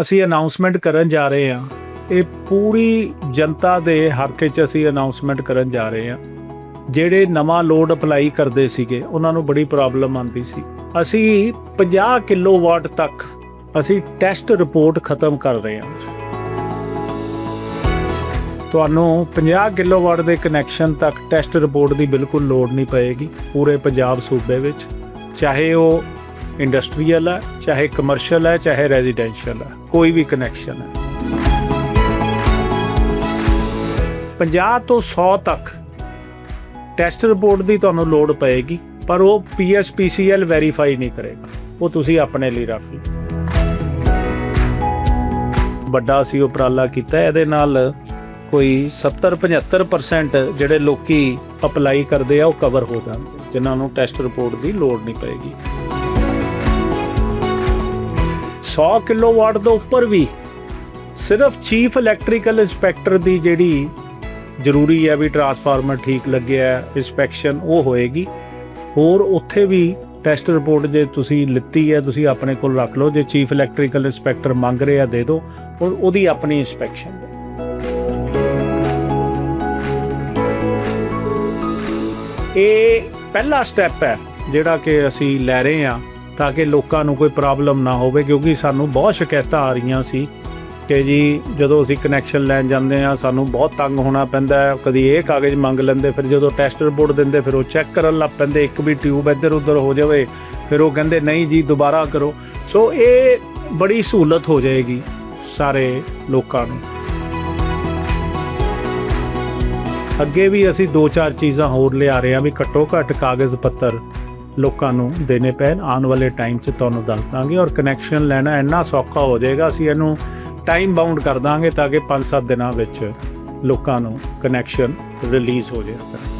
ਅਸੀਂ ਅਨਾਉਂਸਮੈਂਟ ਕਰਨ ਜਾ ਰਹੇ ਹਾਂ। ਇਹ ਪੂਰੀ ਜਨਤਾ ਦੇ ਹੱਕ 'ਚ ਅਸੀਂ ਅਨਾਉਂਸਮੈਂਟ ਕਰਨ ਜਾ ਰਹੇ ਹਾਂ। ਜਿਹੜੇ ਨਵਾਂ ਲੋਡ ਅਪਲਾਈ ਕਰਦੇ ਸੀਗੇ, ਉਹਨਾਂ ਨੂੰ ਬੜੀ ਪ੍ਰੋਬਲਮ ਆਉਂਦੀ ਸੀ। ਅਸੀਂ 50 ਕਿਲੋਵਾਟ ਤੱਕ ਅਸੀਂ ਟੈਸਟ ਰਿਪੋਰਟ ਖਤਮ ਕਰ ਰਹੇ ਹਾਂ। ਤੁਹਾਨੂੰ 50 ਕਿਲੋਵਾਟ ਦੇ ਕਨੈਕਸ਼ਨ ਤੱਕ ਟੈਸਟ ਰਿਪੋਰਟ ਦੀ ਬਿਲਕੁਲ ਲੋੜ ਨਹੀਂ ਪਏਗੀ, ਪੂਰੇ ਪੰਜਾਬ ਸੂਬੇ ਵਿੱਚ। ਚਾਹੇ ਉਹ ਇੰਡਸਟਰੀਅਲ ਹੈ ਚਾਹੇ ਕਮਰਸ਼ੀਅਲ ਹੈ ਚਾਹੇ ਰੈਜ਼ੀਡੈਂਸ਼ੀਅਲ ਹੈ ਕੋਈ ਵੀ ਕਨੈਕਸ਼ਨ ਹੈ 50 ਤੋਂ 100 ਤੱਕ ਟੈਸਟ ਰਿਪੋਰਟ ਦੀ ਤੁਹਾਨੂੰ ਲੋੜ ਪਏਗੀ, ਪਰ ਉਹ PSPCL ਵੈਰੀਫਾਈ ਨਹੀਂ ਕਰੇਗਾ। ਉਹ ਤੁਸੀਂ ਆਪਣੇ ਲਈ ਰੱਖ ਲਓ। ਵੱਡਾ ਅਸੀਂ ਉਪਰਾਲਾ ਕੀਤਾ, ਇਹਦੇ ਨਾਲ ਕੋਈ 70 75% ਜਿਹੜੇ ਲੋਕੀ ਅਪਲਾਈ ਕਰਦੇ ਆ, ਉਹ ਕਵਰ ਹੋ ਜਾਣਗੇ ਜਿਨ੍ਹਾਂ ਨੂੰ ਟੈਸਟ ਰਿਪੋਰਟ ਦੀ ਲੋੜ ਨਹੀਂ ਪਏਗੀ। 100 ਕਿਲੋਵਾਟ ਤੋਂ ਉੱਪਰ ਵੀ ਸਿਰਫ ਚੀਫ ਇਲੈਕਟ੍ਰੀਕਲ ਇੰਸਪੈਕਟਰ ਦੀ ਜਿਹੜੀ ਜ਼ਰੂਰੀ ਹੈ ਵੀ ਟਰਾਂਸਫਾਰਮਰ ਠੀਕ ਲੱਗਿਆ ਹੈ ਇਨਸਪੈਕਸ਼ਨ ਉਹ ਹੋਏਗੀ। ਹੋਰ ਉੱਥੇ ਵੀ ਟੈਸਟ ਰਿਪੋਰਟ ਜੇ ਤੁਸੀਂ ਲਿੱਤੀ ਹੈ, ਤੁਸੀਂ ਆਪਣੇ ਕੋਲ ਰੱਖ ਲਓ। ਜੇ ਚੀਫ ਇਲੈਕਟ੍ਰੀਕਲ ਇੰਸਪੈਕਟਰ ਮੰਗ ਰਿਹਾ, ਦੇ ਦਿਓ। ਔਰ ਉਹਦੀ ਆਪਣੀ ਇਨਸਪੈਕਸ਼ਨ ਇਹ ਪਹਿਲਾ ਸਟੈਪ ਹੈ ਜਿਹੜਾ ਕਿ ਅਸੀਂ ਲੈ ਰਹੇ ਹਾਂ। ਤਾਂ ਕਿ ਲੋਕਾਂ ਨੂੰ ਕੋਈ ਪ੍ਰੋਬਲਮ ਨਾ ਹੋਵੇ, ਕਿਉਂਕਿ ਸਾਨੂੰ ਬਹੁਤ ਸ਼ਿਕਾਇਤਾਂ ਆ ਰਹੀਆਂ ਸੀ ਕਿ ਜੀ ਜਦੋਂ ਅਸੀਂ ਕਨੈਕਸ਼ਨ ਲੈਣ ਜਾਂਦੇ ਆ ਸਾਨੂੰ ਬਹੁਤ ਤੰਗ ਹੋਣਾ ਪੈਂਦਾ ਹੈ। ਕਦੀ ਇਹ ਕਾਗਜ਼ ਮੰਗ ਲੈਂਦੇ, ਫਿਰ ਜਦੋਂ ਟੈਸਟ ਰਿਪੋਰਟ ਦਿੰਦੇ, ਫਿਰ ਉਹ ਚੈੱਕ ਕਰਨ ਲੱਗ ਪੈਂਦੇ, ਇੱਕ ਵੀ ਟਿਊਬ ਇੱਧਰ ਉੱਧਰ ਹੋ ਜਾਵੇ, ਫਿਰ ਉਹ ਕਹਿੰਦੇ, ਨਹੀਂ ਜੀ, ਦੁਬਾਰਾ ਕਰੋ। ਸੋ ਇਹ ਬੜੀ ਸਹੂਲਤ ਹੋ ਜਾਏਗੀ ਸਾਰੇ ਲੋਕਾਂ ਨੂੰ। ਅੱਗੇ ਵੀ ਅਸੀਂ ਦੋ ਚਾਰ ਚੀਜ਼ਾਂ ਹੋਰ ਲਿਆ ਰਹੇ ਹਾਂ, ਵੀ ਘੱਟੋ ਘੱਟ ਕਾਗਜ਼ ਪੱਤਰ ਲੋਕਾਂ ਨੂੰ ਦੇਣੇ ਪੈਣ। ਆਉਣ ਵਾਲੇ ਟਾਈਮ 'ਚ ਤੁਹਾਨੂੰ ਦੱਸ ਦਾਂਗੇ ਔਰ ਕਨੈਕਸ਼ਨ ਲੈਣਾ ਇੰਨਾ ਸੌਖਾ ਹੋ ਜਾਏਗਾ, ਅਸੀਂ ਇਹਨੂੰ ਟਾਈਮ ਬਾਉਂਡ ਕਰ ਦਾਂਗੇ ਤਾਂ ਕਿ 5-7 ਦਿਨਾਂ ਵਿੱਚ ਲੋਕਾਂ ਨੂੰ ਕਨੈਕਸ਼ਨ ਰਿਲੀਜ਼ ਹੋ ਜਾਏਗਾ